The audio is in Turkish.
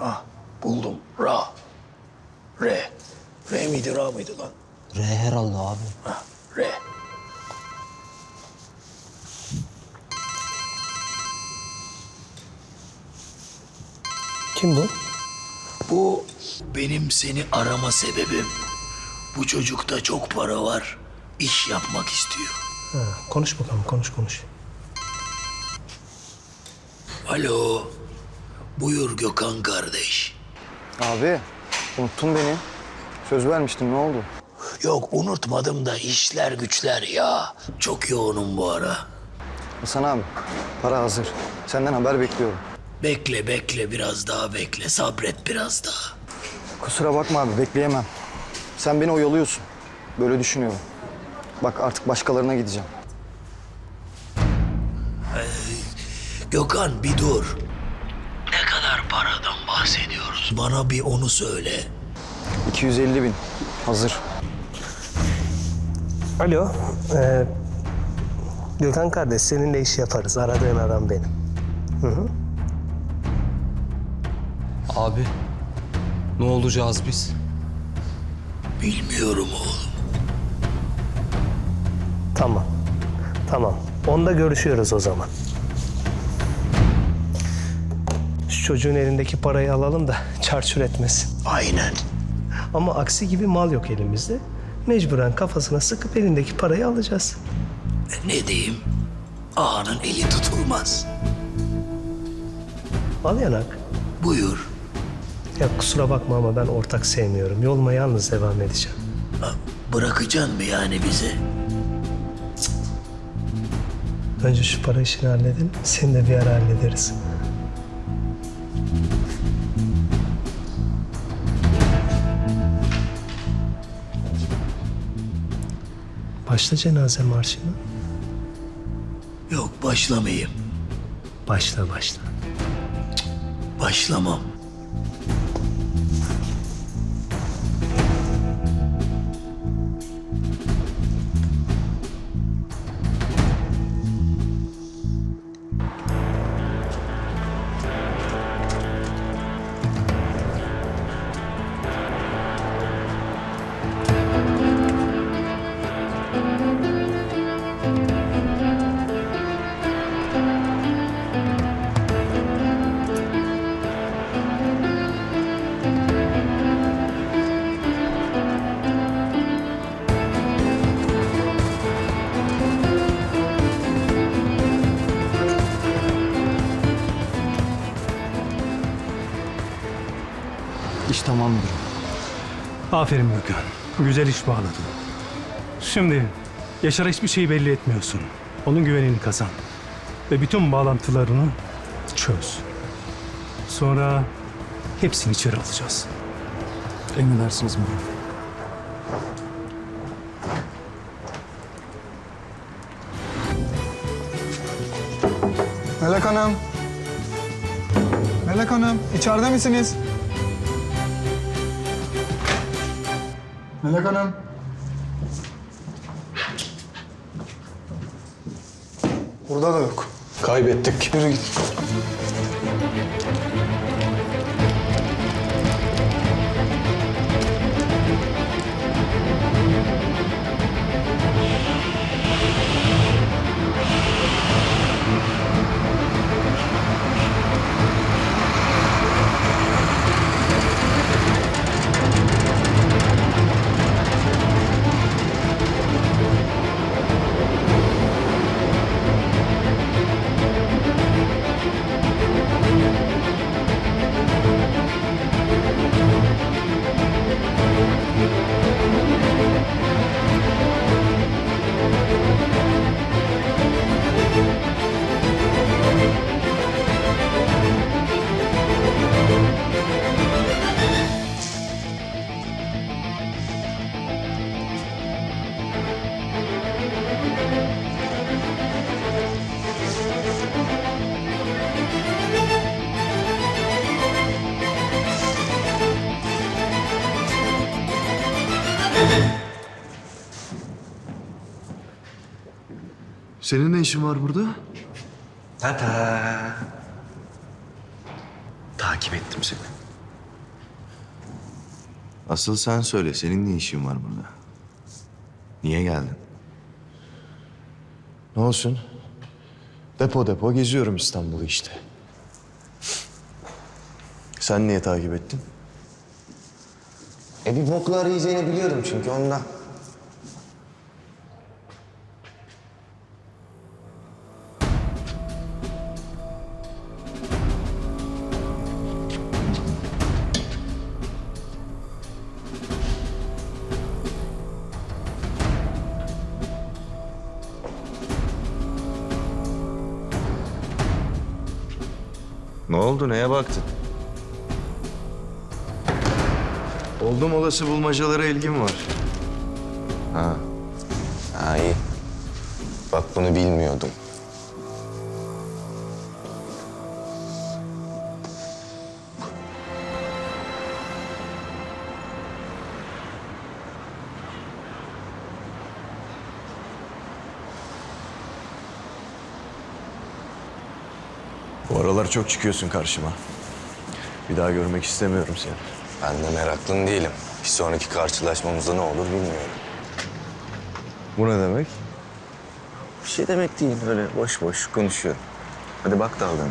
Ah buldum. Ra. Re. Re miydi Ra mıydı lan? R herhalde abi. Ha, Re. Kim bu? Bu benim seni arama sebebim. Bu çocukta çok para var. İş yapmak istiyor. Ha, konuş bakalım, konuş konuş. Alo. Buyur Gökhan kardeş. Abi unuttun beni. Söz vermiştin ne oldu? Yok unutmadım da işler güçler ya. Çok yoğunum bu ara. Hasan abi para hazır. Senden haber bekliyorum. Bekle bekle biraz daha bekle. Sabret biraz daha. Kusura bakma abi bekleyemem. Sen beni oyalıyorsun. Böyle düşünüyorum. Bak artık başkalarına gideceğim. Gökhan bir dur. Bana bir onu söyle. 250 bin hazır. Alo, ee, Gökhan kardeş seninle iş yaparız. Aradığın adam benim. Abi ne olacağız biz? Bilmiyorum oğlum. Tamam, tamam. Onda görüşüyoruz o zaman. Çocuğun elindeki parayı alalım da çarçur etmesin. Aynen. Ama aksi gibi mal yok elimizde. Mecburen kafasına sıkıp elindeki parayı alacağız. E, Ne diyeyim? Ağanın eli tutulmaz. Al yanak. Buyur. Ya kusura bakma ama ben ortak sevmiyorum. Yoluma yalnız devam edeceğim. Ha, Bırakacaksın mı yani bizi? Önce şu para işini halledelim. Seni de bir ara hallederiz. Başla cenaze marşını. Yok başlamayayım. Başla başla. Başlamam. İş tamam müdürüm. Aferin Gökhan. Güzel iş bağladın. Şimdi Yaşar'a hiçbir şeyi belli etmiyorsun. Onun güvenini kazan. Ve bütün bağlantılarını çöz. Sonra hepsini içeri alacağız. Emredersiniz müdürüm. Melek Hanım. Melek Hanım, içeride misiniz? Melek Hanım. Burada da yok. Kaybettik. Yürü git. Senin ne işin var burada? Tata. Takip ettim seni. Asıl sen söyle, senin ne işin var burada? Niye geldin? Ne olsun? Depo depo geziyorum İstanbul'u işte. Sen niye takip ettin? E bir boklu arayacağını biliyordum çünkü ondan. Ne oldu, neye baktın? Oldum olası bulmacalara ilgim var. Ha iyi. Bak bunu bilmiyordum. Bu aralar çok çıkıyorsun karşıma. Bir daha görmek istemiyorum seni. Ben de meraklın değilim. Bir sonraki karşılaşmamızda ne olur bilmiyorum. Bu ne demek? Bir şey demek değil öyle boş boş konuşuyorum. Hadi bak dalgana.